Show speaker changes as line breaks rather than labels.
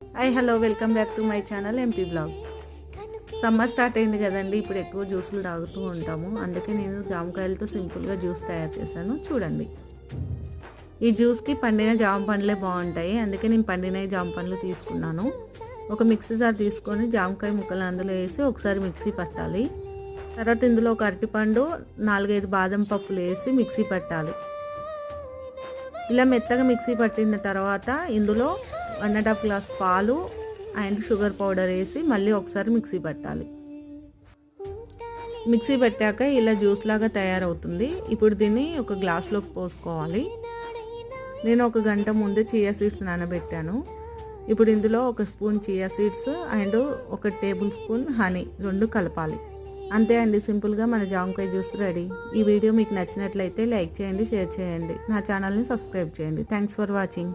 Hi hello welcome back to my channel MP blog summer start అయింది కదండి ఇప్పుడు ఎక్కువ జ్యూసులు తాగుతూ ఉంటాము. అందుకే నేను జామకాయలతో సింపుల్గా జ్యూస్ తయారు చేశాను. చూడండి. ఈ జ్యూస్కి పండిన జామ పండ్లే బాగుంటాయి. అందుకే నేను పండిన జామ పండ్లు తీసుకున్నాను. ఒక మిక్సీ జార్ తీసుకొని జామకాయ ముక్కలు అందులో వేసి ఒకసారి మిక్సీ పట్టాలి. తర్వాత ఇందులో ఒక అరటిపండు నాలుగైదు బాదం పప్పులు వేసి మిక్సీ పట్టాలి. ఇలా మెత్తగా మిక్సీ పట్టిన తర్వాత ఇందులో వన్ అండ్ హాఫ్ గ్లాస్ పాలు అండ్ షుగర్ పౌడర్ వేసి మళ్ళీ ఒకసారి మిక్సీ పెట్టాలి. మిక్సీ పెట్టాక ఇలా జ్యూస్ లాగా తయారవుతుంది. ఇప్పుడు దీన్ని ఒక గ్లాస్లోకి పోసుకోవాలి. నేను ఒక గంట ముందే చియా సీడ్స్ నానబెట్టాను. ఇప్పుడు ఇందులో ఒక స్పూన్ చియా సీడ్స్ అండ్ ఒక టేబుల్ స్పూన్ హనీ రెండు కలపాలి. అంతే అండి సింపుల్గా మన జామకాయ జ్యూస్ రెడీ. ఈ వీడియో మీకు నచ్చినట్లయితే లైక్ చేయండి షేర్ చేయండి. నా ఛానల్ని సబ్స్క్రైబ్ చేయండి. Thanks for watching.